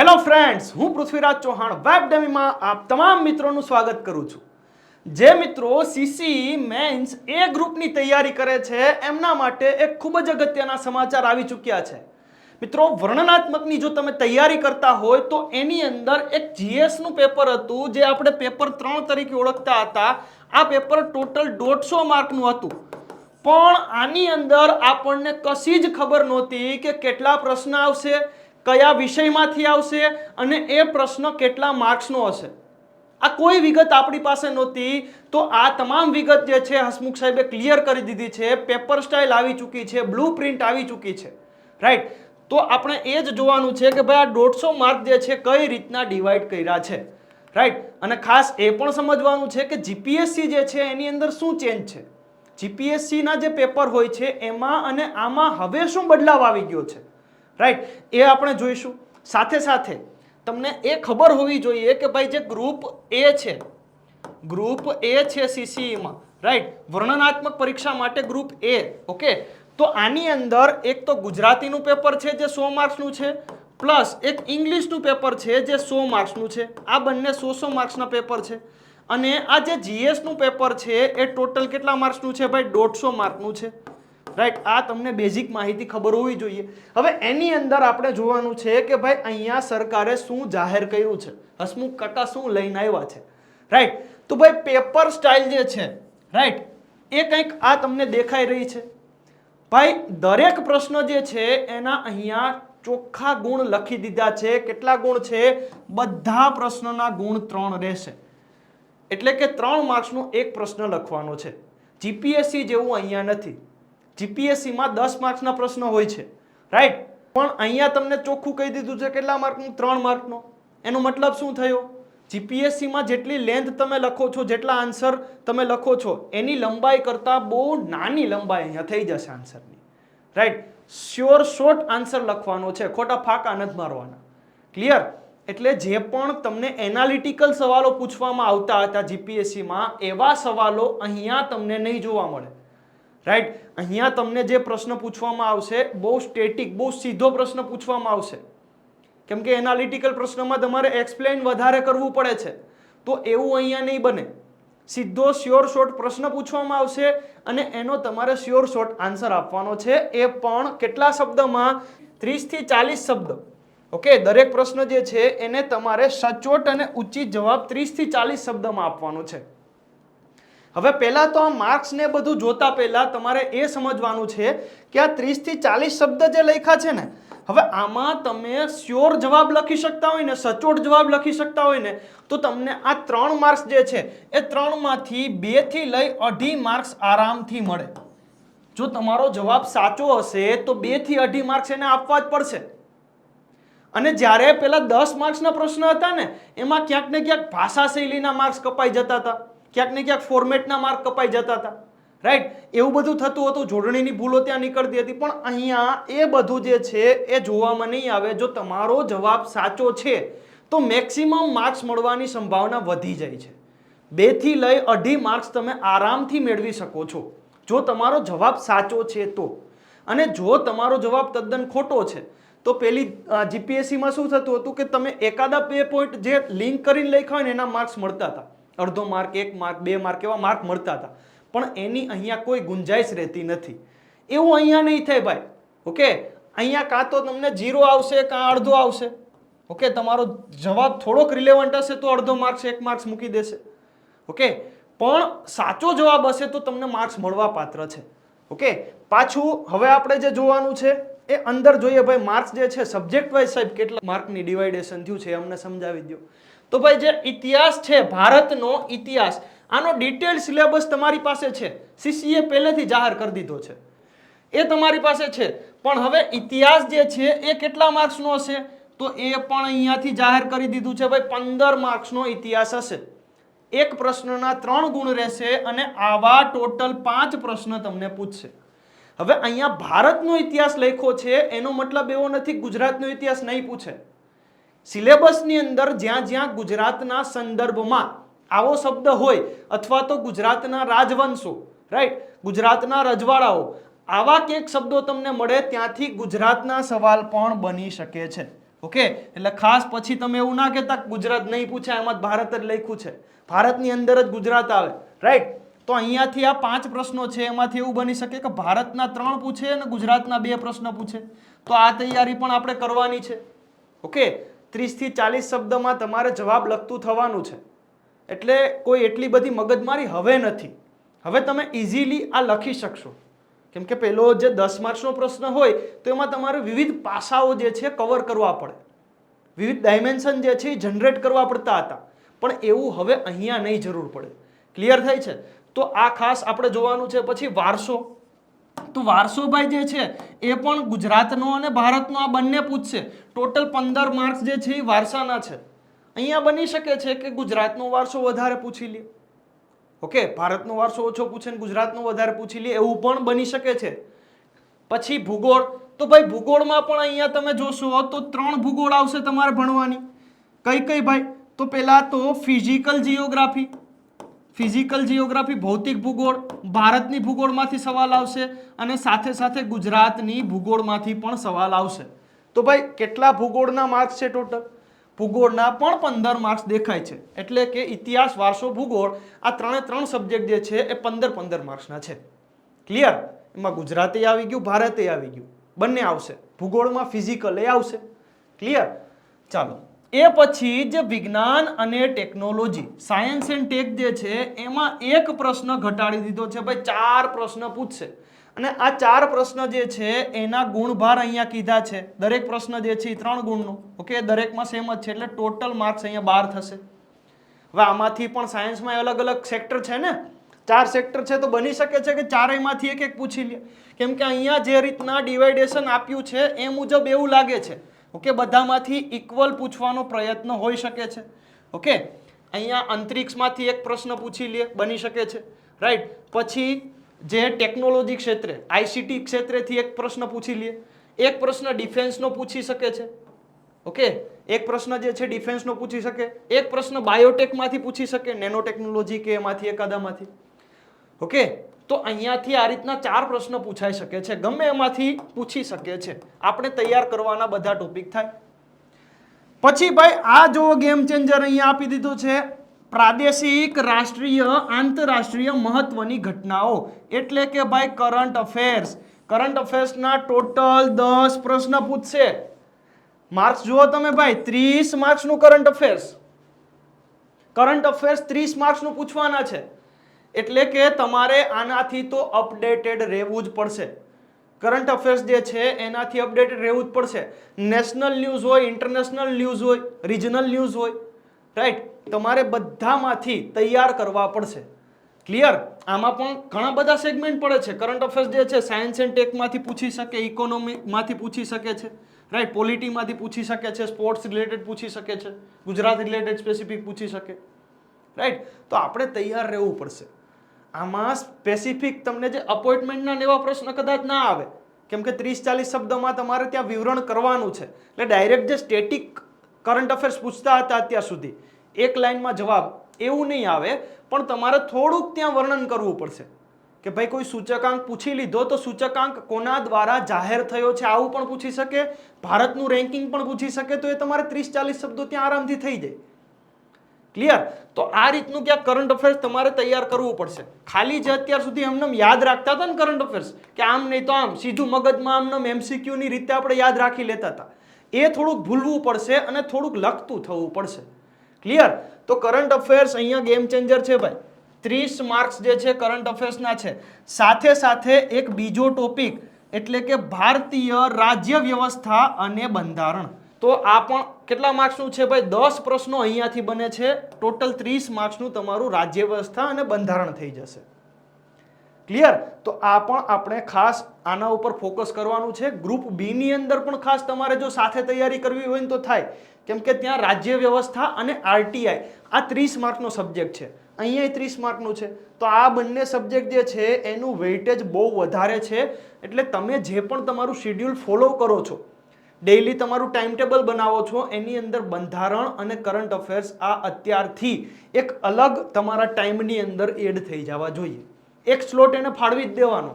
Hello friends હું Prithviraj Chauhan web ડેમીમાં આપ તમામ મિત્રોનું સ્વાગત કરું છું. જે મિત્રો સીસી મેન્સ એ ગ્રુપની તૈયારી કરે છે, એમના માટે એક ખૂબ જ અગત્યના સમાચાર આવી ચૂક્યા છે. મિત્રો, વર્ણનાત્મકની જો તમે તૈયારી કરતા હોય, તો એની અંદર એક જીએસનું પેપર હતું, જે આપણે પેપર ત્રણ તરીકે ઓળખતા હતા. આ પેપર ટોટલ દોઢસો માર્કનું હતું. પણ આની અંદર આપણને કશી જ ખબર નહોતી કે કેટલા પ્રશ્ન આવશે કયા વિષયમાંથી આવશે અને એ પ્રશ્ન કેટલા માર્ક્સનો હશે. આ કોઈ વિગત આપણી પાસે નહોતી, તો આ તમામ વિગત જે છે હસમુખ સાહેબે ક્લિયર કરી દીધી છે પેપર સ્ટાઇલ આવી ચૂકી છે બ્લુ પ્રિન્ટ આવી ચૂકી છે. રાઈટ તો આપણે એ જ જોવાનું છે કે ભાઈ આ દોઢસો માર્ક જે છે કઈ રીતના ડિવાઈડ કર્યા છે. રાઈટ અને ખાસ એ પણ સમજવાનું છે કે જીપીએસસી જે છે એની અંદર શું ચેન્જ છે? જીપીએસસીના જે પેપર હોય છે, એમાં અને આમાં હવે શું બદલાવ આવી ગયો છે? રાઈટ એ આપણે જોઈશું. સાથે સાથે તમને એ ખબર હોવી જોઈએ કે ભાઈ જે ગ્રુપ એ છે ગ્રુપ એ છે સીસીઈમાં રાઈટ વર્ણનાત્મક પરીક્ષા માટે ગ્રુપ એ ઓકે તો આની અંદર એક તો ગુજરાતીનું પેપર છે જે સો માર્ક્સનું છે પ્લસ એક ઇંગ્લિશનું પેપર છે જે સો માર્ક્સનું છે. આ બંને સો સો માર્ક્સના પેપર છે. અને આ જે જીએસનું પેપર છે એ ટોટલ કેટલા માર્ક્સનું છે ભાઈ? દોઢસો માર્કનું છે. રાઈટ આ તમને બેઝિક માહિતી ખબર હોવી જોઈએ. હવે એની અંદર આપણે જોવાનું છે કે ભાઈ અહીંયા સરકારે શું જાહેર કર્યું છે? હસમુખ કાકા શું લઈને આવ્યા છે? રાઈટ તો ભાઈ પેપર સ્ટાઇલ જે છે રાઈટ એ કંઈક આ તમને દેખાઈ રહી છે. ભાઈ દરેક પ્રશ્ન જે છે, એના અહીંયા ચોખ્ખા ગુણ લખી દીધા છે. કેટલા ગુણ છે? બધા પ્રશ્નના ગુણ ત્રણ રહેશે. એટલે કે ત્રણ માર્ક્સનો એક પ્રશ્ન લખવાનો છે. જીપીએસસી જેવું અહીંયા નથી. જીપીએસસીમાં દસ માર્ક્સના પ્રશ્નો હોય છે. રાઈટ પણ અહીંયા તમને ચોખ્ખું કહી દીધું છે કેટલા માર્કનું? ત્રણ માર્કનો. એનો મતલબ શું થયો? જીપીએસસીમાં જેટલી લેન્થ તમે લખો છો, જેટલા આન્સર તમે લખો છો, એની લંબાઈ કરતાં બહુ નાની લંબાઈ અહીંયા થઈ જશે આન્સરની રાઈટ શ્યોર શોર્ટ આન્સર લખવાનો છે. ખોટા ફાંકા નથી મારવાના. ક્લિયર એટલે જે પણ તમને એનાલિટિકલ સવાલો પૂછવામાં આવતા હતા જીપીએસસીમાં, એવા સવાલો અહીંયા તમને નહીં જોવા મળે. રાઈટ અહીંયા તમને જે પ્રશ્ન પૂછવામાં આવશે, બહુ સ્ટેટિક બહુ સીધો પ્રશ્ન પૂછવામાં આવશે. કેમ કે એનાલિટિકલ પ્રશ્નમાં તમારે એક્સપ્લેન વધારે કરવું પડે છે. તો એવું અહીંયા નહીં બને. સીધો શ્યોર શોર્ટ પ્રશ્ન પૂછવામાં આવશે અને એનો તમારે શ્યોર શોર્ટ આન્સર આપવાનો છે. એ પણ કેટલા શબ્દમાં? ત્રીસથી ચાલીસ શબ્દ. ઓકે દરેક પ્રશ્ન જે છે, એને તમારે સચોટ અને ઉચિત જવાબ ત્રીસથી ચાલીસ શબ્દમાં આપવાનો છે. હવે પહેલાં તો આ માર્ક્સ ને બધું જોતા પહેલાં તમારે એ સમજવાનું છે કે આ ત્રીસથી ચાલીસ શબ્દ જે લખ્યા છે ને, હવે આમાં તમે શ્યોર જવાબ લખી શકતા હોય ને, સચોટ જવાબ લખી શકતા હોય ને, તો તમને આ ત્રણ માર્ક્સ જે છે, એ ત્રણમાંથી બેથી લઈ અઢી માર્ક્સ આરામથી મળે. જો તમારો જવાબ સાચો હશે, તો બેથી અઢી માર્ક્સ એને આપવા જ પડશે. અને જ્યારે પેલા દસ માર્ક્સના પ્રશ્ન હતા ને, એમાં ક્યાંક ને ક્યાંક ભાષા શૈલીના માર્ક્સ કપાઈ જતા હતા. ક્યાંક ને ક્યાંક ફોર્મેટના માર્ક કપાઈ જતા હતા. રાઈટ એવું બધું થતું હતું, જોડણીની ભૂલો ત્યાં નીકળતી હતી. પણ અહીંયા એ બધું જે છે, એ જોવામાં નહીં આવે. જો તમારો જવાબ સાચો છે, તો મેક્સિમમ માર્ક્સ મળવાની સંભાવના વધી જાય છે. બેથી લઈ અઢી માર્ક્સ તમે આરામથી મેળવી શકો છો. જો તમારો જવાબ સાચો છે તો. અને જો તમારો જવાબ તદ્દન ખોટો છે, તો પેલી જીપીએસસીમાં શું થતું હતું કે તમે એકાદા બે પોઈન્ટ જે લિંક કરીને લખ્યા હોય ને એના માર્ક્સ મળતા હતા. અડધો માર્ક, એક માર્ક, બે માર્ક એવા માર્ક મળતા હતા. પણ એની અહીંયા કોઈ ગુંજાઈશ રહેતી નથી. એવું અહીંયા નહીં થાય ભાઈ. ઓકે? અહીંયા કાં તો તમને જીરો આવશે, કાં અડધો આવશે. ઓકે? તમારો જવાબ થોડોક રિલેવન્ટ હશે તો અડધો માર્ક્સ, એક માર્ક્સ મૂકી દેશે. ઓકે? પણ સાચો જવાબ હશે તો તમને માર્ક્સ મળવા પાત્ર છે. ઓકે? પાછું હવે આપણે જે જોવાનું છે, એ અંદર જોઈએ ભાઈ, માર્ક્સ જે છે સબ્જેક્ટ વાઇઝ સાહેબ, કેટલા માર્કની ડિવાઇડેશન થયું છે અમને સમજાવી દો તો ભાઈ જે ઇતિહાસ છે, ભારતનો ઇતિહાસ, આનો ડિટેલ સિલેબસ તમારી પાસે છે. સીસીએ પહેલેથી જાહેર કરી દીધો છે. એ તમારી પાસે છે. પણ હવે ઇતિહાસ જે છે, એ કેટલા માર્ક્સનો હશે? તો એ પણ અહીંયાથી જાહેર કરી દીધું છે ભાઈ, પંદર માર્ક્સનો ઇતિહાસ હશે. એક પ્રશ્નના ત્રણ ગુણ રહેશે અને આવા ટોટલ પાંચ પ્રશ્ન તમને પૂછશે. હવે અહીંયા ભારતનો ઇતિહાસ લખ્યો છે, એનો મતલબ એવો નથી, ગુજરાતનો ઇતિહાસ નહીં પૂછે. સિલેબસની અંદર જ્યાં જ્યાં ગુજરાતના સંદર્ભમાં આવો શબ્દ હોય અથવા તો ગુજરાતના રાજવંશો રાઈટ ગુજરાતના રજવાડાઓ, આવા કંઈક શબ્દો તમને મળે ત્યાંથી ગુજરાતના સવાલ પણ બની શકે છે. ઓકે એટલે ખાસ પછી તમે એવું ના કહેતા ગુજરાત નહીં પૂછાય એમાં ભારત જ લખ્યું છે. ભારતની અંદર જ ગુજરાત આવે રાઈટ તો અહીંયાથી આ પાંચ પ્રશ્નો છે, એમાંથી એવું બની શકે કે ભારતના ત્રણ પૂછે અને ગુજરાતના બે પ્રશ્ન પૂછે. તો આ તૈયારી પણ આપણે કરવાની છે. ઓકે ત્રીસથી ચાલીસ શબ્દમાં તમારે જવાબ લખતું થવાનું છે. એટલે કોઈ એટલી બધી મગજમારી હવે નથી. હવે તમે ઇઝીલી આ લખી શકશો. કેમ કે પેલો જે દસ માર્ક્સનો પ્રશ્ન હોય, તો એમાં તમારે વિવિધ પાસાઓ જે છે કવર કરવા પડે. વિવિધ ડાયમેન્શન જે છે એ જનરેટ કરવા પડતા હતા. પણ એવું હવે અહીંયા નહીં જરૂર પડે. ક્લિયર થાય છે? તો આ ખાસ આપણે જોવાનું છે પછી વારસો. તો વારસોભાઈ જે છે, એ પણ ગુજરાતનો અને ભારતનો આ બંને પૂછશે. ટોટલ પંદર માર્ક્સ જે છે, એ વારસાના છે. અહીંયા બની શકે છે કે ગુજરાતનો વારસો વધારે પૂછી લે. ઓકે ભારતનો વારસો ઓછો પૂછે ને ગુજરાતનો વધારે પૂછી લે, એવું પણ બની શકે છે. પછી ભૂગોળ. તો ભાઈ ભૂગોળમાં પણ અહીંયા તમે જોશો, તો ત્રણ ભૂગોળ આવશે તમારે ભણવાની. કઈ કઈ ભાઈ? તો પહેલાં તો ફિઝિકલ જીઓગ્રાફી ફિઝિકલ જિયોગ્રાફી ભૌતિક ભૂગોળ, ભારતની ભૂગોળમાંથી સવાલ આવશે અને સાથે સાથે ગુજરાતની ભૂગોળમાંથી પણ સવાલ આવશે. તો ભાઈ, કેટલા ભૂગોળના માર્ક્સ છે ટોટલ ભૂગોળના પણ પંદર માર્ક્સ દેખાય છે. એટલે કે ઇતિહાસ, વારસો, ભૂગોળ, આ ત્રણે ત્રણ સબ્જેક્ટ જે છે એ પંદર પંદર માર્ક્સના છે. ક્લિયર એમાં ગુજરાતે આવી ગયું, ભારતે આવી ગયું. બંને આવશે. ભૂગોળમાં ફિઝિકલ એ આવશે. ક્લિયર ચાલો. એ પછી જે વિજ્ઞાન અને ટેકનોલોજી, સાયન્સ એન્ડ ટેક જે છે, એમાં એક પ્રશ્ન ઘટાડી દીધો છે, ભાઈ ચાર પ્રશ્ન પૂછશે. અને આ ચાર પ્રશ્ન જે છે, એના ગુણભાર અહીંયા કીધા છે. દરેક પ્રશ્ન જે છે, એ ત્રણ ગુણનો. ઓકે, દરેકમાં સેમ જ છે, એટલે ટોટલ માર્ક્સ અહીંયા બાર થશે. હવે આમાંથી પણ સાયન્સમાં અલગ અલગ સેક્ટર છે ને? ચાર સેક્ટર છે તો બની શકે છે કે ચારેયમાંથી એક એક પૂછી લે. કેમ કે અહીંયા જે રીતના ડિવાઇડેશન આપ્યું છે, એ મુજબ એવું લાગે છે. ઓકે, બધામાંથી ઇક્વલ પૂછવાનો પ્રયત્ન હોઈ શકે છે. ઓકે, અહીંયા અંતરિક્ષમાંથી એક પ્રશ્ન પૂછી લે, બની શકે છે. રાઈટ પછી જે ટેકનોલોજી ક્ષેત્રે આઈસીટી ક્ષેત્રેથી એક પ્રશ્ન પૂછી લે. એક પ્રશ્ન ડિફેન્સનો પૂછી શકે છે. ઓકે, એક પ્રશ્ન જે છે ડિફેન્સનો પૂછી શકે. એક પ્રશ્ન બાયોટેકમાંથી પૂછી શકે નેનો ટેકનોલોજી કે એમાંથી, એકાદામાંથી. ઓકે તો અહીંયાથી આ રીતના ચાર પ્રશ્ન પૂછાઈ શકે છે. ગમે એમાંથી પૂછી શકે છે. આપણે તૈયાર કરવાના બધા ટોપિક થાય. પછી ભાઈ, આ જો ગેમ ચેન્જર અહીંયા આપી દીધું છે. પ્રાદેશિક, રાષ્ટ્રીય, આંતરરાષ્ટ્રીય મહત્વની ઘટનાઓ. એટલે કે ભાઈ કરંટ અફેર્સ કરંટ અફેર્સના ટોટલ દસ પ્રશ્ન પૂછશે. માર્ક્સ જુઓ તમે ભાઈ, ત્રીસ માર્ક્સનું કરંટ અફેર્સ કરંટ અફેર્સ ત્રીસ માર્ક્સનું પૂછવાના છે. એટલે કે તમારે આનાથી તો અપડેટેડ રહેવું જ પડશે. કરંટ અફેર્સ જે છે, એનાથી અપડેટેડ રહેવું જ પડશે. નેશનલ ન્યૂઝ હોય, ઇન્ટરનેશનલ ન્યૂઝ હોય, રિજનલ ન્યૂઝ હોય રાઈટ તમારે બધામાંથી તૈયાર કરવા પડશે. ક્લિયર આમાં પણ ઘણા બધા સેગમેન્ટ પડે છે. કરંટ અફેર્સ જે છે સાયન્સ એન્ડ ટેકમાંથી પૂછી શકે ઇકોનોમીમાંથી પૂછી શકે છે રાઈટ પોલિટીમાંથી પૂછી શકે છે સ્પોર્ટ્સ રિલેટેડ પૂછી શકે છે, ગુજરાત રિલેટેડ સ્પેસિફિક પૂછી શકે રાઈટ તો આપણે તૈયાર રહેવું પડશે. આમાં સ્પેસિફિક તમને જે અપોઇન્ટમેન્ટના એવા પ્રશ્ન કદાચ ના આવે. કેમ કે ત્રીસ ચાલીસ શબ્દમાં તમારે ત્યાં વિવરણ કરવાનું છે. એટલે ડાયરેક્ટ જે સ્ટેટિક કરંટ અફેર્સ પૂછતા હતા અત્યાર સુધી, એક લાઇનમાં જવાબ એવું નહીં આવે, પણ તમારે થોડુંક ત્યાં વર્ણન કરવું પડશે. કે ભાઈ કોઈ સૂચકાંક પૂછી લીધો તો સૂચકાંક કોના દ્વારા જાહેર થયો છે આવું પણ પૂછી શકે, ભારતનું રેન્કિંગ પણ પૂછી શકે, તો એ તમારે ત્રીસ ચાલીસ શબ્દો ત્યાં આરામથી થઈ જાય. ક્લિયર તો આ રીતનું ક્યાંક કરંટ અફેર્સ તમારે તૈયાર કરવું પડશે. ખાલી જે અત્યાર સુધી એમને યાદ રાખતા હતા ને કરંટ અફેર્સ કે આમ નહીં તો આમ, સીધું મગજમાં આમને એમસીક્યુની રીતે આપણે યાદ રાખી લેતા હતા. એ થોડુંક ભૂલવું પડશે અને થોડુંક લખતું થવું પડશે. ક્લિયર તો કરંટ અફેર્સ અહીંયા ગેમ ચેન્જર છે ભાઈ. ત્રીસ માર્ક્સ જે છે કરંટ અફેર્સના છે. સાથે સાથે એક બીજો ટોપિક એટલે કે ભારતીય રાજ્ય વ્યવસ્થા અને બંધારણ. તો આ પણ કેટલા માર્ક્સનું છે ભાઈ? દસ પ્રશ્નો અહીંયાથી બને છે. ટોટલ ત્રીસ માર્ક્સનું તમારું રાજ્ય વ્યવસ્થા અને બંધારણ થઈ જશે. ક્લિયર તો આ પણ આપણે ખાસ આના ઉપર ફોકસ કરવાનું છે. ગ્રુપ બી ની અંદર પણ ખાસ તમારે જો સાથે તૈયારી કરવી હોય તો થાય. કેમ કે ત્યાં રાજ્ય વ્યવસ્થા અને આરટીઆઈ આ ત્રીસ માર્કનો સબ્જેક્ટ છે. અહીંયા ત્રીસ માર્કનું છે. તો આ બંને સબ્જેક્ટ જે છે, એનું વેઇટેજ બહુ વધારે છે. એટલે તમે જે પણ તમારું શિડ્યુલ ફોલો કરો છો ડેઈલી તમારું ટાઈમ ટેબલ બનાવો છો, એની અંદર બંધારણ અને કરંટ અફેર્સ આ અત્યારથી એક અલગ તમારા ટાઈમની અંદર એડ થઈ જવા જોઈએ. એક સ્લોટ એને ફાળવી જ દેવાનો.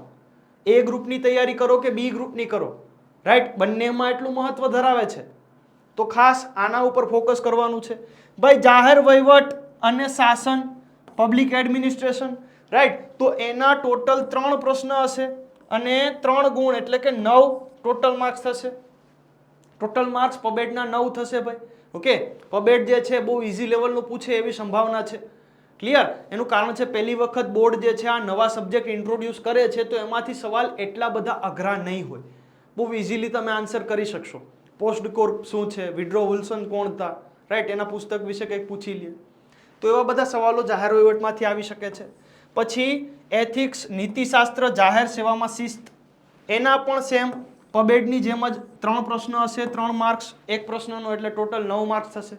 એ ગ્રુપની તૈયારી કરો કે બી ગ્રુપની કરો? રાઈટ બંનેમાં એટલું મહત્વ ધરાવે છે. તો ખાસ આના ઉપર ફોકસ કરવાનું છે. ભાઈ, જાહેર વહીવટ અને શાસન પબ્લિક એડમિનિસ્ટ્રેશન રાઈટ તો એના ટોટલ ત્રણ પ્રશ્ન હશે અને ત્રણ ગુણ એટલે કે નવ ટોટલ માર્ક્સ થશે. ટોટલ માર્ક્સ પબેડના નવ થશે ભાઈ. ઓકે પબેડ જે છે, બહુ ઇઝી લેવલનું પૂછે એવી સંભાવના છે. ક્લિયર એનું કારણ છે, પહેલી વખત બોર્ડ જે છે, આ નવા સબ્જેક્ટ ઇન્ટ્રોડ્યુસ કરે છે, તો એમાંથી સવાલ એટલા બધા અઘરા નહીં હોય. બહુ ઇઝીલી તમે આન્સર કરી શકશો. પોસ્ટ કોર્પ શું છે? વિડ્રો વિલ્સન કોણ હતા? રાઈટ એના પુસ્તક વિશે કંઈક પૂછી લે તો એવા બધા સવાલો જાહેર વહીવટમાંથી આવી શકે છે. પછી એથિક્સ નીતિશાસ્ત્ર, જાહેર સેવામાં શિસ્ત. એના પણ સેમ પબેડની જેમ જ ત્રણ પ્રશ્ન હશે, ત્રણ માર્ક્સ એક પ્રશ્નનો એટલે ટોટલ નવ માર્ક્સ થશે.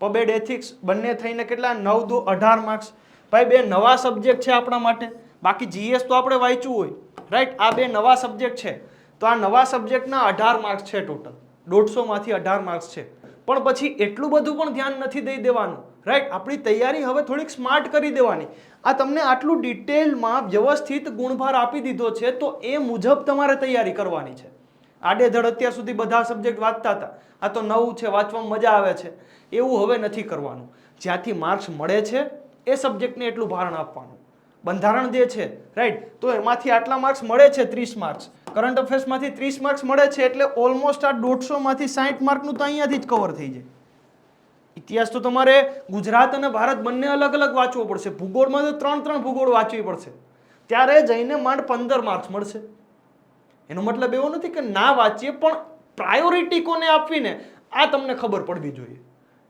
પબેડ એથિક્સ બંને થઈને કેટલા? નવ દો અઢાર માર્ક્સ ભાઈ, બે નવા સબ્જેક્ટ છે આપણા માટે. બાકી જીએસ તો આપણે વાંચ્યું હોય. રાઈટ આ બે નવા સબ્જેક્ટ છે. તો આ નવા સબ્જેક્ટના અઢાર માર્ક્સ છે ટોટલ દોઢસોમાંથી અઢાર માર્ક્સ છે. પણ પછી એટલું બધું પણ ધ્યાન નથી દઈ દેવાનું. રાઈટ આપણી તૈયારી હવે થોડીક સ્માર્ટ કરી દેવાની. આ તમને આટલું ડિટેલમાં વ્યવસ્થિત ગુણભાર આપી દીધો છે, તો એ મુજબ તમારે તૈયારી કરવાની છે. આડેધડ અત્યાર સુધી બધા સબ્જેક્ટ વાંચતા હતા. આ તો નવું છે, વાંચવામાં મજા આવે છે. એવું હવે નથી કરવાનું. જ્યાંથી માર્ક્સ મળે છે, એ સબ્જેક્ટને એટલું ભારણ આપવાનું. બંધારણ જે છે રાઈટ તો એમાંથી આટલા માર્ક્સ મળે છે ત્રીસ માર્ક્સ કરંટ અફેર્સમાંથી ત્રીસ માર્ક્સ મળે છે, એટલે ઓલમોસ્ટ આ દોઢસોમાંથી સાઠ માર્કનું તો અહીંયાથી જ કવર થઈ જાય. ઇતિહાસ તો તમારે ગુજરાત અને ભારત બંને અલગ અલગ વાંચવો પડશે. ભૂગોળમાં તો ત્રણ ત્રણ ભૂગોળ વાંચવી પડશે. ત્યારે જઈને માંડ પંદર માર્ક્સ મળશે. એનો મતલબ એવો નથી કે ના વાંચીએ, પણ પ્રાયોરિટી કોને આપવીને આ તમને ખબર પડવી જોઈએ.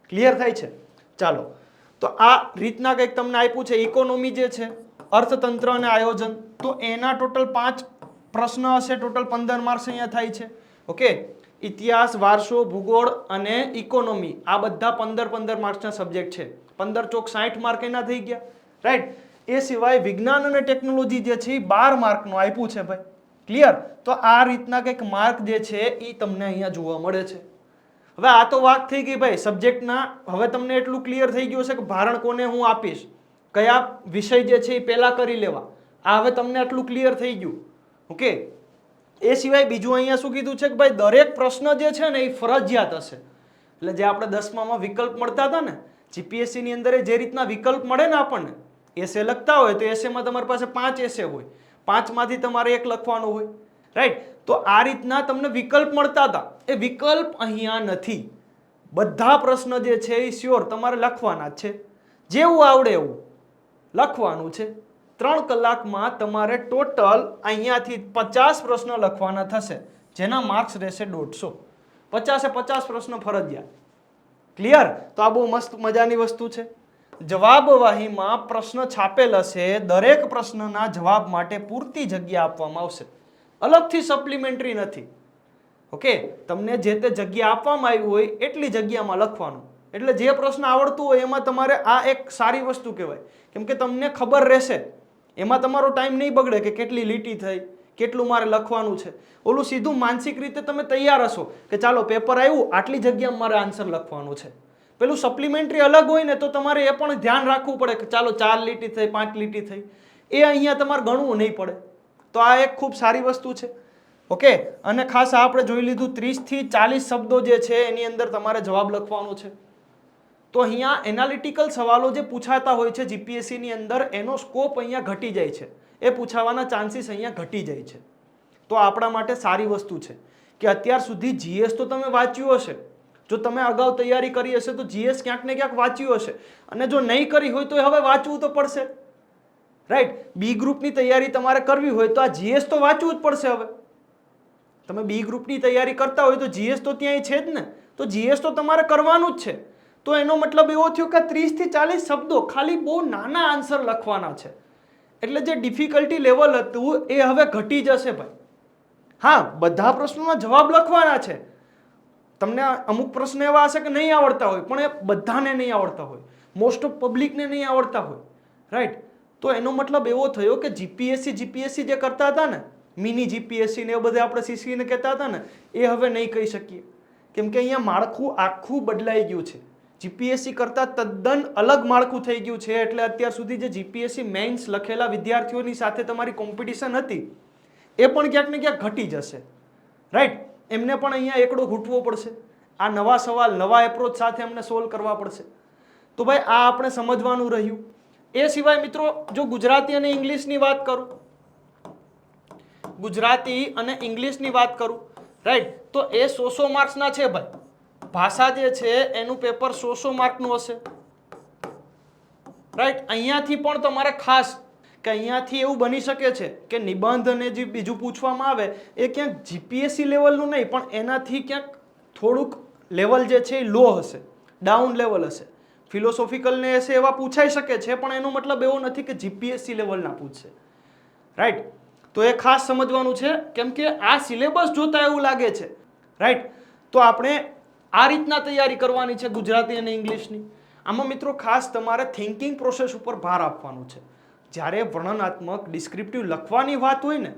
ક્લિયર થાય છે? ચાલો. તો આ રીતના કંઈક તમને આપ્યું છે. ઇકોનોમી જે છે, અર્થતંત્ર અને આયોજન. તો એના ટોટલ પાંચ પ્રશ્ન હશે. ટોટલ પંદર માર્ક્સ અહીંયા થાય છે. ઓકે ઇતિહાસ, વારસો, ભૂગોળ અને ઇકોનોમી આ બધા પંદર પંદર માર્ક્સના સબ્જેક્ટ છે. પંદર ચોક સાઠ માર્ક એના થઈ ગયા. રાઈટ એ સિવાય વિજ્ઞાન અને ટેકનોલોજી જે છે એ બાર માર્કનું આપ્યું છે ભાઈ. ક્લિયર તો આ રીતના કંઈક માર્ક જે છે એ તમને અહીંયા જોવા મળે છે. હવે આ તો વાત થઈ ગઈ ભાઈ સબ્જેક્ટના હવે તમને એટલું ક્લિયર થઈ ગયું છે કે ભારણ કોને હું આપીશ? કયા વિષય જે છે એ પહેલાં કરી લેવા. આ હવે તમને આટલું ક્લિયર થઈ ગયું. ઓકે એ સિવાય બીજું અહીંયા શું કીધું છે કે ભાઈ દરેક પ્રશ્ન જે છે ને એ ફરજિયાત હશે. એટલે જે આપણે દસમામાં વિકલ્પ મળતા હતા ને, જીપીએસસીની અંદર જે રીતના વિકલ્પ મળે ને આપણને એસે લખતા હોય તો એસેમાં તમારી પાસે પાંચ એસે હોય. પાંચમાંથી તમારે એક લખવાનું હોય. રાઈટ તો આ રીતના તમને વિકલ્પ મળતા હતા. એ વિકલ્પ અહીંયા નથી. બધા પ્રશ્ન જે છે એ શ્યોર તમારે લખવાના જ છે. જેવું આવડે એવું લખવાનું છે. ત્રણ કલાકમાં તમારે ટોટલ અહીંયાથી પચાસ પ્રશ્ન લખવાના થશે, જેના માર્ક્સ રહેશે દોઢસો. પચાસે પચાસ પ્રશ્ન ફરજિયાત. ક્લિયર તો આ બહુ મસ્ત મજાની વસ્તુ છે. જવાબવાહીમાં પ્રશ્ન છાપેલ હશે, દરેક પ્રશ્નના જવાબ માટે પૂરતી જગ્યા આપવામાં આવશે. અલગથી સપ્લિમેન્ટરી નથી. ઓકે તમને જે તે જગ્યા આપવામાં આવી હોય, એટલી જગ્યામાં લખવાનું. એટલે જે પ્રશ્ન આવડતું હોય, એમાં તમારે આ એક સારી વસ્તુ કહેવાય. કેમ કે તમને ખબર રહેશે. એમાં તમારો ટાઈમ નહીં બગડે કે કેટલી લીટી થઈ, કેટલું મારે લખવાનું છે. ઓલું સીધું માનસિક રીતે તમે તૈયાર હશો કે ચાલો પેપર આવ્યું, આટલી જગ્યામાં મારે આન્સર લખવાનું છે. પેલું સપ્લિમેન્ટરી અલગ હોય ને તો તમારે એ પણ ધ્યાન રાખવું પડે કે ચાલો ચાર લીટી થઈ, પાંચ લીટી થઈ. એ અહીંયા તમારે ગણવું નહીં પડે. તો આ એક ખૂબ સારી વસ્તુ છે. ઓકે? અને ખાસ આપણે જોઈ લીધું ત્રીસથી ચાલીસ શબ્દો જે છે, એની અંદર તમારે જવાબ લખવાનો છે. તો અહીંયા એનાલિટિકલ સવાલો જે પૂછાતા હોય છે જીપીએસસીની અંદર, એનો સ્કોપ અહીંયા ઘટી જાય છે. એ પૂછાવાના ચાન્સીસ અહીંયા ઘટી જાય છે. તો આપણા માટે સારી વસ્તુ છે કે અત્યાર સુધી જીએસ તો તમે વાંચ્યું હશે. જો તમે અગાઉ તૈયારી કરી હશે તો જીએસ ક્યાંક ને ક્યાંક વાંચ્યું હશે. અને જો નહીં કરી હોય તો હવે વાંચવું તો પડશે. રાઈટ બી ગ્રુપની તૈયારી તમારે કરવી હોય તો આ જીએસ તો વાંચવું જ પડશે હવે. તમે બી ગ્રુપની તૈયારી કરતા હોય તો જીએસ તો ત્યાંય છે જ ને. તો જીએસ તો તમારે કરવાનું જ છે. તો એનો મતલબ એવો થયો કે ત્રીસથી ચાલીસ શબ્દો ખાલી બહુ નાના આન્સર લખવાના છે. એટલે જે ડિફિકલ્ટી લેવલ હતું એ હવે ઘટી જશે ભાઈ. હા, બધા પ્રશ્નોના જવાબ લખવાના છે. તમને અમુક પ્રશ્ન એવા હશે કે નહીં આવડતા હોય, પણ એ બધાને નહીં આવડતા હોય. મોસ્ટ ઓફ પબ્લિકને નહીં આવડતા હોય. રાઈટ તો એનો મતલબ એવો થયો કે જીપીએસસી જીપીએસસી જે કરતા હતા ને મિની જીપીએસસી ને એ બધે આપણે સીસીને કહેતા હતા ને, એ હવે નહીં કહી શકીએ. કેમ કે અહીંયા માળખું આખું બદલાઈ ગયું છે. જીપીએસસી કરતાં તદ્દન અલગ માળખું થઈ ગયું છે એટલે અત્યાર સુધી જે જીપીએસસી મેઇન્સ લખેલા વિદ્યાર્થીઓની સાથે તમારી કોમ્પિટિશન હતી, એ પણ ક્યાંક ને ક્યાંક ઘટી જશે. રાઈટ એમને પણ અહીંયા એકડો ઘૂંટવો પડશે. આ નવા સવાલ, નવા એપ્રોચ સાથે અમને સોલ્વ કરવા પડશે. તો ભાઈ, આ આપણે સમજવાનું રહ્યું. એ સિવાય મિત્રો, જો ગુજરાતી અને ઇંગ્લિશની વાત કરું, ગુજરાતી અને ઇંગ્લિશની વાત કરું રાઈટ તો એ સો સો માર્ક્સના છે ભાઈ. ભાષા જે છે, એનું પેપર સો સો માર્કનું હશે. રાઈટ અહીંયાથી પણ તમારે ખાસ કે અહીંયાથી એવું બની શકે છે કે નિબંધ અને જે બીજું પૂછવામાં આવે, એ ક્યાંક જીપીએસસી લેવલનું નહીં, પણ એનાથી ક્યાંક થોડુંક લેવલ જે છે એ લો હશે ડાઉન લેવલ હશે. ફિલોસોફિકલને હશે એવા પૂછાઈ શકે છે, પણ એનો મતલબ એવો નથી કે જીપીએસસી લેવલના પૂછશે રાઈટ તો એ ખાસ સમજવાનું છે, કેમ કે આ સિલેબસ જોતા એવું લાગે છે. રાઈટ તો આપણે આ રીતના તૈયારી કરવાની છે ગુજરાતી અને ઇંગ્લિશની. આમાં મિત્રો ખાસ તમારે થિંકિંગ પ્રોસેસ ઉપર ભાર આપવાનું છે. જ્યારે વર્ણનાત્મક ડિસ્ક્રિપ્ટિવ લખવાની વાત હોય ને,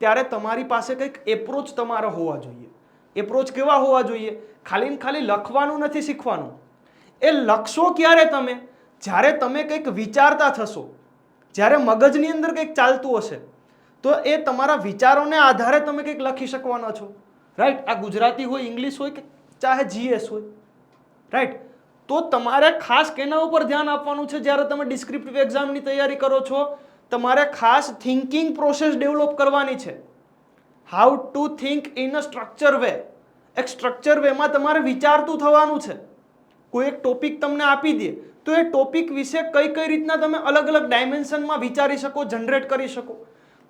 ત્યારે તમારી પાસે કંઈક એપ્રોચ તમારો હોવા જોઈએ. એપ્રોચ કેવા હોવા જોઈએ? ખાલી ને ખાલી લખવાનું નથી શીખવાનું. એ લખશો ક્યારે તમે? જ્યારે તમે કંઈક વિચારતા થશો, જ્યારે મગજની અંદર કંઈક ચાલતું હશે, તો એ તમારા વિચારોને આધારે તમે કંઈક લખી શકવાના છો. રાઈટ આ ગુજરાતી હોય, ઇંગ્લિશ હોય કે ચાહે જીએસ હોય. રાઈટ તો તમારે ખાસ કેના ઉપર ધ્યાન આપવાનું છે? જ્યારે તમે ડિસ્ક્રિપ્ટિવ એક્ઝામની તૈયારી કરો છો, તમારે ખાસ થિંકિંગ પ્રોસેસ ડેવલપ કરવાની છે. How to think in a structure way એક સ્ટ્રક્ચર વેમાં તમારે વિચારતું થવાનું છે. કોઈ એક ટોપિક તમને આપી દે, તો એ ટોપિક વિશે કઈ કઈ રીતના તમે અલગ અલગ ડાયમેન્શનમાં વિચારી શકો જનરેટ કરી શકો.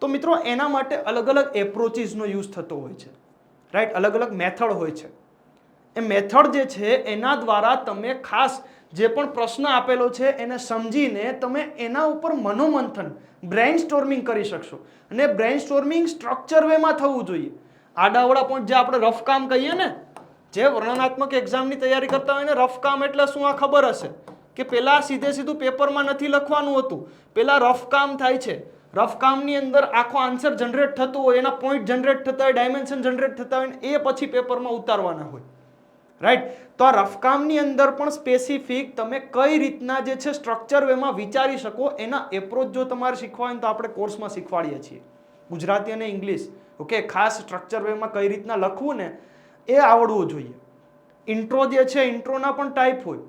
તો મિત્રો, એના માટે અલગ અલગ એપ્રોચીસનો યુઝ થતો હોય છે. રાઈટ અલગ અલગ મેથડ હોય છે. એ મેથડ જે છે, એના દ્વારા તમે ખાસ જે પણ પ્રશ્ન આપેલો છે, એને સમજીને તમે એના ઉપર મનોમંથન બ્રેઇન સ્ટોર્મિંગ કરી શકશો. અને બ્રેઇન સ્ટોર્મિંગ સ્ટ્રક્ચર વેમાં થવું જોઈએ. આડાવડા પોઈન્ટ જે આપણે રફ કામ કહીએ ને, જે વર્ણનાત્મક એક્ઝામની તૈયારી કરતા હોય ને રફ કામ એટલે શું આ ખબર હશે? કે પહેલાં સીધે સીધું પેપરમાં નથી લખવાનું હતું. પહેલાં રફ કામ થાય છે. રફ કામની અંદર આખો આન્સર જનરેટ થતું હોય, એના પોઈન્ટ જનરેટ થતા હોય ડાયમેન્શન જનરેટ થતા હોય એ પછી પેપરમાં ઉતારવાના હોય. રાઈટ તો આ રફકામની અંદર પણ સ્પેસિફિક તમે કઈ રીતના જે છે સ્ટ્રક્ચર વેમાં વિચારી શકો, એના એપ્રોચ જો તમારે શીખવા હોય તો આપણે કોર્સમાં શીખવાડીએ છીએ. ગુજરાતી અને ઇંગ્લિશ ઓકે ખાસ સ્ટ્રક્ચર વેમાં કઈ રીતના લખવું ને એ આવડવું જોઈએ. ઇન્ટ્રો જે છે ઇન્ટ્રોના પણ ટાઈપ હોય.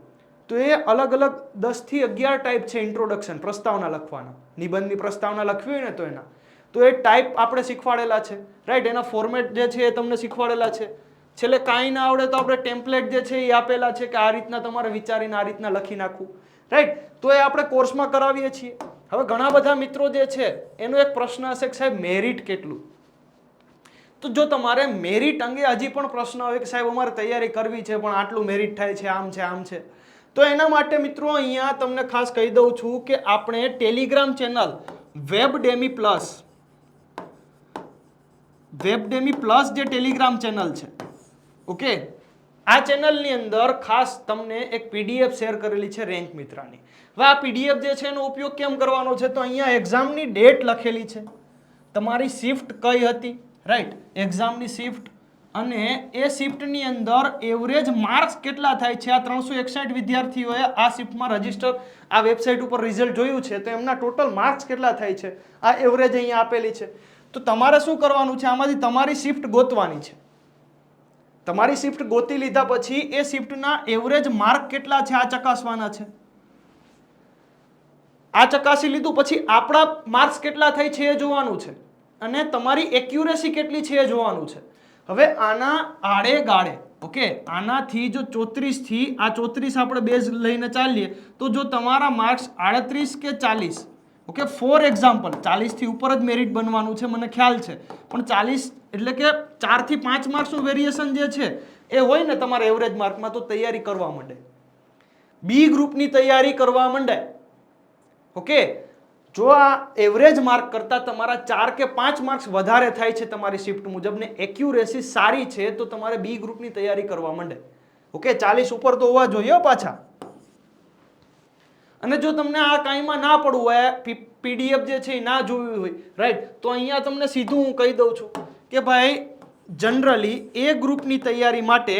તો એ અલગ અલગ દસથી અગિયાર ટાઈપ છે ઇન્ટ્રોડક્શન પ્રસ્તાવના લખવાના. નિબંધની પ્રસ્તાવના લખવી હોય ને તો એના. તો એ ટાઈપ આપણે શીખવાડેલા છે. રાઈટ એના ફોર્મેટ જે છે એ તમને શીખવાડેલા છે. છેલ્લે કાંઈ ના આવડે તો આપણે ટેમ્પલેટ જે છે એ આપેલા છે કે આ રીતના તમારે વિચારીને આ રીતના લખી નાખવું. રાઈટ તો એ આપણે કોર્સમાં કરાવીએ છીએ. હવે ઘણા બધા મિત્રો જે છે, એનો એક પ્રશ્ન હશે કે સાહેબ મેરિટ કેટલું? તો જો તમારે મેરિટ અંગે હજી પણ પ્રશ્ન હોય કે સાહેબ, અમારે તૈયારી કરવી છે, પણ આટલું મેરિટ થાય છે, આમ છે આમ છે. તો એના માટે મિત્રો અહીંયા તમને ખાસ કહી દઉં છું કે આપણે Telegram channel Webdemy plus Webdemy plus જે ટેલિગ્રામ ચેનલ છે ઓકે આ ચેનલની અંદર ખાસ તમને એક પીડીએફ શેર કરેલી છે રેન્ક મિત્રાની. હવે આ પીડીએફ જે છે એનો ઉપયોગ કેમ કરવાનો છે? તો અહીંયા એક્ઝામની ડેટ લખેલી છે. તમારી શિફ્ટ કઈ હતી? રાઈટ એક્ઝામની શિફ્ટ અને એ શિફ્ટની અંદર એવરેજ માર્ક્સ કેટલા થાય છે? આ ત્રણસો એકસાઠ વિદ્યાર્થીઓએ આ શિફ્ટમાં રજિસ્ટર આ વેબસાઇટ ઉપર રિઝલ્ટ જોયું છે. તો એમના ટોટલ માર્ક્સ કેટલા થાય છે? આ એવરેજ અહીંયા આપેલી છે. તો તમારે શું કરવાનું છે? આમાંથી તમારી શિફ્ટ ગોતવાની છે. તમારી શિફ્ટ ગોતી લીધા પછી એ શિફ્ટના એવરેજ માર્ક કેટલા છે? આ ચકાસવાના છે. આ ચકાસી લીધું પછી આપણા માર્ક્સ કેટલા થાય છે એ જોવાનું છે. અને તમારી એક્યુરેસી કેટલી છે એ જોવાનું છે. હવે આના આડે ગાળે ઓકે? આનાથી જો ચોત્રીસથી, આ ચોત્રીસ આપણે બેઝ લઈને ચાલીએ, તો જો તમારા માર્ક્સ આડત્રીસ કે ચાલીસ ઓકે ફોર એક્ઝામ્પલ ચાલીસથી ઉપર જ મેરિટ બનવાનું છે, મને ખ્યાલ છે. પણ ચાલીસ એટલે કે ચારથી પાંચ માર્ક્સનું વેરિએશન જે છે, એ હોય ને તમારા એવરેજ માર્કમાં તો તૈયારી કરવા માંડે. બી ગ્રુપની તૈયારી કરવા માંડે. ઓકે જો આ એવરેજ માર્ક કરતાં તમારા ચાર કે પાંચ માર્ક્સ વધારે થાય છે તમારી શિફ્ટ મુજબ ને એક્યુરેસી સારી છે, તો તમારે બી ગ્રુપની તૈયારી કરવા માંડે. ઓકે ચાલીસ ઉપર તો હોવા જોઈએ પાછા. અને જો તમને આ કાંઈમાં ના પડવું હોય પીડીએફ જે છે એ ના જોવી હોય રાઈટ તો અહીંયા તમને સીધું હું કહી દઉં છું કે ભાઈ જનરલી એ ગ્રુપની તૈયારી માટે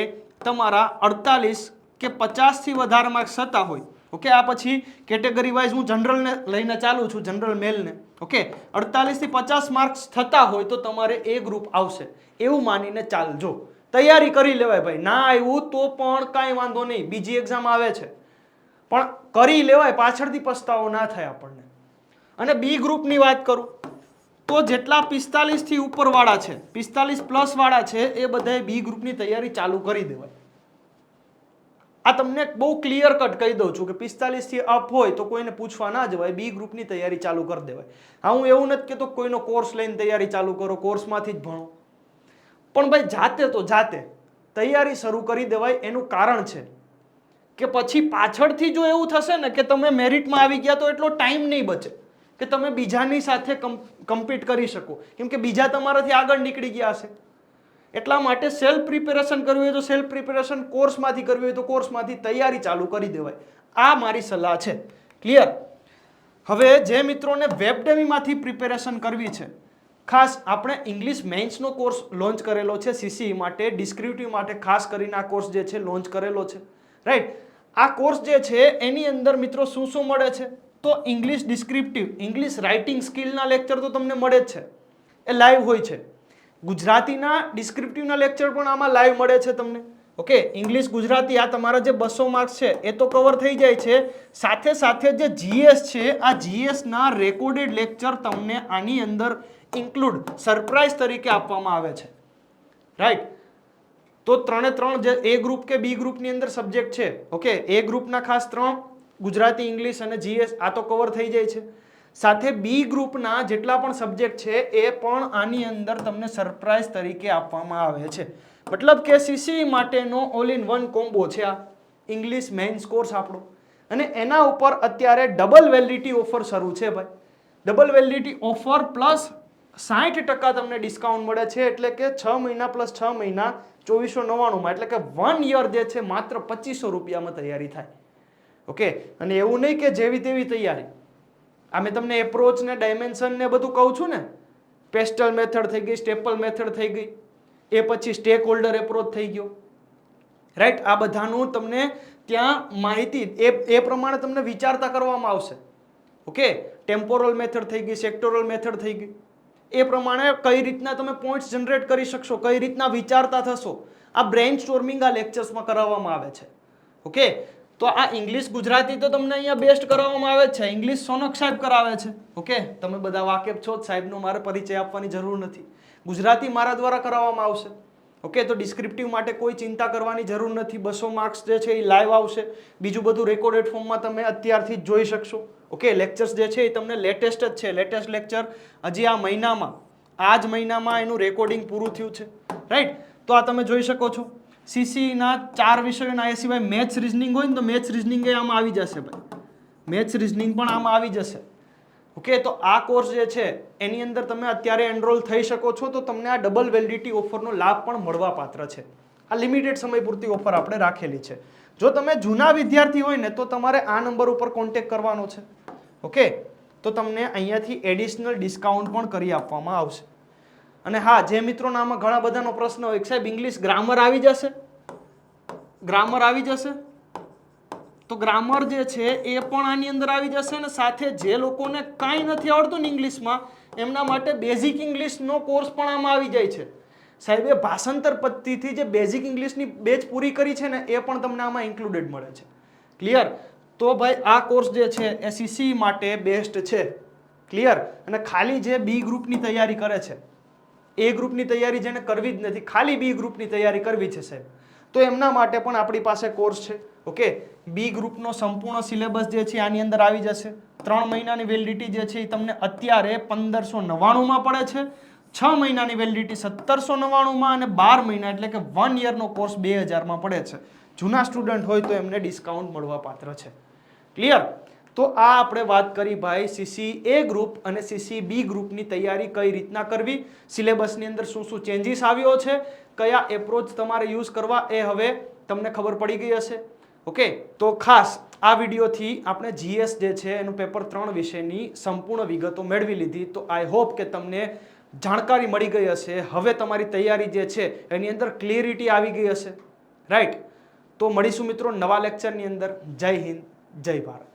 તમારા અડતાલીસ કે પચાસથી વધારે માર્ક્સ થતા હોય. ઓકે આ પછી કેટેગરી વાઇઝ હું જનરલને લઈને ચાલું છું જનરલ મેલને ઓકે અડતાલીસથી પચાસ માર્ક્સ થતા હોય તો તમારે એ ગ્રુપ આવશે. એવું માનીને ચાલજો. તૈયારી કરી લેવાય ભાઈ. ના આવ્યું તો પણ કાંઈ વાંધો નહીં. બીજી એક્ઝામ આવે છે. પણ કરી લેવાય, પાછળથી પસ્તાવો ના થાય આપણને. અને બી ગ્રુપની વાત કરું, તો જેટલા પિસ્તાલીસથી ઉપરવાળા છે, પિસ્તાલીસ પ્લસવાળા છે, એ બધાએ બી ગ્રુપની તૈયારી ચાલુ કરી દેવાય. આ તમને બહુ ક્લિયર કટ કહી દઉં છું કે પિસ્તાલીસથી અપ હોય તો કોઈને પૂછવા ના જવાય બી ગ્રુપની તૈયારી ચાલુ કરી દેવાય. હા, હું એવું નથી કહેતો કોઈનો કોર્સ લઈને તૈયારી ચાલુ કરો કોર્સમાંથી જ ભણો. પણ ભાઈ જાતે તો જાતે તૈયારી શરૂ કરી દેવાય, એનું કારણ છે. કે પછી પાછળથી જો એવું થશે ને કે તમે મેરિટમાં આવી ગયા તો એટલો ટાઈમ નહીં બચે, કે તમે બીજાની સાથે કમ્પીટ કરી શકો. કેમ કે બીજા તમારાથી આગળ નીકળી ગયા હશે. એટલા માટે સેલ્ફ પ્રિપેરેશન કરવી હોય તો સેલ્ફ પ્રિપેરેશન કોર્સમાંથી કરવી હોય તો કોર્સમાંથી તૈયારી ચાલુ કરી દેવાય. આ મારી સલાહ છે. ક્લિયર હવે જે મિત્રોને વેબડેમીમાંથી પ્રિપેરેશન કરવી છે, ખાસ આપણે ઇંગ્લિશ મેન્સનો કોર્સ લોન્ચ કરેલો છે સીસી માટે ડિસ્ક્રિપ્ટિવ માટે ખાસ કરીને આ કોર્સ જે છે લોન્ચ કરેલો છે. રાઈટ આ કોર્સ જે છે, એની અંદર મિત્રો શું શું મળે છે? તો ઇંગ્લિશ ડિસ્ક્રિપ્ટિવ ઇંગ્લિશ રાઇટિંગ સ્કિલના લેક્ચર તો તમને મળે જ છે. એ લાઈવ હોય છે. ગુજરાતીના ડિસ્ક્રિપ્ટિવના લેક્ચર પણ આમાં લાઈવ મળે છે તમને. ઓકે ઇંગ્લિશ ગુજરાતી આ તમારા જે બસો માર્ક્સ છે, એ તો કવર થઈ જાય છે. સાથે સાથે જે જીએસ છે, આ જીએસના રેકોર્ડેડ લેક્ચર તમને આની અંદર ઇન્ક્લુડ સરપ્રાઇઝ તરીકે આપવામાં આવે છે. રાઈટ તો ત્રણે ત્રણ જે એ ગ્રુપ કે બી ગ્રુપની અંદર સબ્જેક્ટ છે ઓકે એ ગ્રુપના ખાસ ત્રણ, ગુજરાતી ઇંગ્લિશ અને જીએસ આ તો કવર થઈ જાય છે. સાથે બી ગ્રુપના જેટલા પણ સબ્જેક્ટ છે, એ પણ આની અંદર તમને સરપ્રાઇઝ તરીકે આપવામાં આવે છે. મતલબ કે સીસી માટેનો ઓલ ઇન વન કોમ્બો છે આ. ઇંગ્લિશ મેઇન્સ કોર્સ આપણો. અને એના ઉપર અત્યારે ડબલ વેલિડિટી ઓફર શરૂ છે ભાઈ. ડબલ વેલિડિટી ઓફર પ્લસ સાઠ ટકા તમને ડિસ્કાઉન્ટ મળે છે, એટલે કે છ મહિના પ્લસ છ મહિના ચોવીસો નવ્વાણુંમાં, એટલે કે વન યર જે છે, માત્ર પચીસો રૂપિયામાં તૈયારી થાય. ઓકે અને એવું નહીં કે જેવી તેવી તૈયારી. આ મેં તમને એપ્રોચ ને ડાયમેન્શન ને બધું કહું છું ને પેસ્ટલ મેથડ થઈ ગઈ સ્ટેપલ મેથડ થઈ ગઈ, એ પછી સ્ટેક હોલ્ડર એપ્રોચ થઈ ગયો. રાઈટ આ બધાનું તમને ત્યાં માહિતી, એ એ પ્રમાણે તમને વિચારતા કરવામાં આવશે. ઓકે ટેમ્પોરલ મેથડ થઈ ગઈ સેક્ટોરલ મેથડ થઈ ગઈ. એ પ્રમાણે કઈ રીતના તમે પોઈન્ટ્સ જનરેટ કરી શકશો, કઈ રીતના વિચારતા થશો, આ બ્રેઇન સ્ટોર્મિંગ આ લેક્ચર્સમાં કરાવવામાં આવે છે. ઓકે તો આ ઇંગ્લિશ ગુજરાતી તો તમને અહીંયા બેસ્ટ કરાવવામાં આવે છે. ઇંગ્લિશ સોનક સાહેબ કરાવે છે. ઓકે તમે બધા વાકેફ છો સાહેબનો મારે પરિચય આપવાની જરૂર નથી. ગુજરાતી મારા દ્વારા કરાવવામાં આવશે. ઓકે તો ડિસ્ક્રિપ્ટિવ માટે કોઈ ચિંતા કરવાની જરૂર નથી. બસો માર્ક્સ જે છે એ લાઈવ આવશે. બીજું બધું રેકોર્ડેડ ફોર્મમાં તમે અત્યારથી જ જોઈ શકશો. ઓકે લેક્ચર્સ જે છે એ તમને લેટેસ્ટ જ છે. લેટેસ્ટ લેક્ચર હજી આ મહિનામાં આ જ મહિનામાં એનું રેકોર્ડિંગ પૂરું થયું છે. રાઈટ તો આ તમે જોઈ શકો છો. સીસીના ચાર વિષયોના એ સિવાય મેથ્સ રિઝનિંગ હોય ને તો મેથ્સ રિઝનિંગ એ આવી જશે ભાઈ. મેથ્સ રિઝનિંગ પણ આમાં આવી જશે. ઓકે તો આ કોર્સ જે છે, એની અંદર તમે અત્યારે એનરોલ થઈ શકો છો, તો તમને આ ડબલ વેલિડિટી ઓફરનો લાભ પણ મળવા પાત્ર છે. આ લિમિટેડ સમય પૂરતી ઓફર આપણે રાખેલી છે. જો તમે જૂના વિદ્યાર્થી હોય ને, તો તમારે આ નંબર ઉપર કોન્ટેક કરવાનો છે. ઓકે? તો તમને અહીંયાથી એડિશનલ ડિસ્કાઉન્ટ પણ કરી આપવામાં આવશે. અને હા, જે મિત્રોના આમાં ઘણા બધાનો પ્રશ્ન હોય સાહેબ ઇંગ્લિશ ગ્રામર આવી જશે? ગ્રામર આવી જશે? તો ગ્રામર જે છે, એ પણ આની અંદર આવી જશે અને સાથે જે લોકોને કાંઈ નથી આવડતું ને ઇંગ્લિશમાં એમના માટે બેઝિક ઇંગ્લિશનો કોર્સ પણ આમાં આવી જાય છે. સાહેબે ભાષાંતર પદ્ધતિથી જે બેઝિક ઇંગ્લિશની બેચ પૂરી કરી છે ને, એ પણ તમને આમાં ઇન્ક્લુડેડ મળે છે. ક્લિયર તો ભાઈ, આ કોર્સ જે છે એ સીસી માટે બેસ્ટ છે. ક્લિયર અને ખાલી જે બી ગ્રુપની તૈયારી કરે છે એ ગ્રુપની તૈયારી જેને કરવી જ નથી, ખાલી બી ગ્રુપની તૈયારી કરવી છે, સાહેબ. તો એમના માટે પણ આપણી પાસે કોર્સ છે ઓકે બી ગ્રુપનો સંપૂર્ણ સિલેબસ જે છે, આની અંદર આવી જશે. ત્રણ મહિનાની વેલિડિટી જે છે, એ તમને અત્યારે પંદરસો નવ્વાણુંમાં પડે છે. છ મહિનાની વેલિડિટી સત્તરસો નવ્વાણુંમાં અને બાર મહિના, એટલે કે વન યરનો કોર્સ બે હજારમાં પડે છે. જૂના સ્ટુડન્ટ હોય તો એમને ડિસ્કાઉન્ટ મળવા પાત્ર છે. ક્લિયર તો આ આપણે વાત કરી ભાઈ સીસી એ ગ્રુપ અને સીસી બી ગ્રુપની તૈયારી કઈ રીતના કરવી? સિલેબસની અંદર શું શું ચેન્જીસ આવ્યો છે? કયા એપ્રોચ તમારે યુઝ કરવા? એ હવે તમને ખબર પડી ગઈ હશે. ઓકે તો ખાસ આ વિડીયોથી આપણે જીએસ જે છે, એનું પેપર ત્રણ વિશેની સંપૂર્ણ વિગતો મેળવી લીધી. તો આઈ હોપ કે તમને જાણકારી મળી ગઈ હશે, હવે તમારી તૈયારી જે છે એની અંદર ક્લિયરિટી આવી ગઈ હશે. રાઈટ? તો મળીશું મિત્રો નવા લેક્ચરની અંદર. જય હિન્દ, જય ભારત.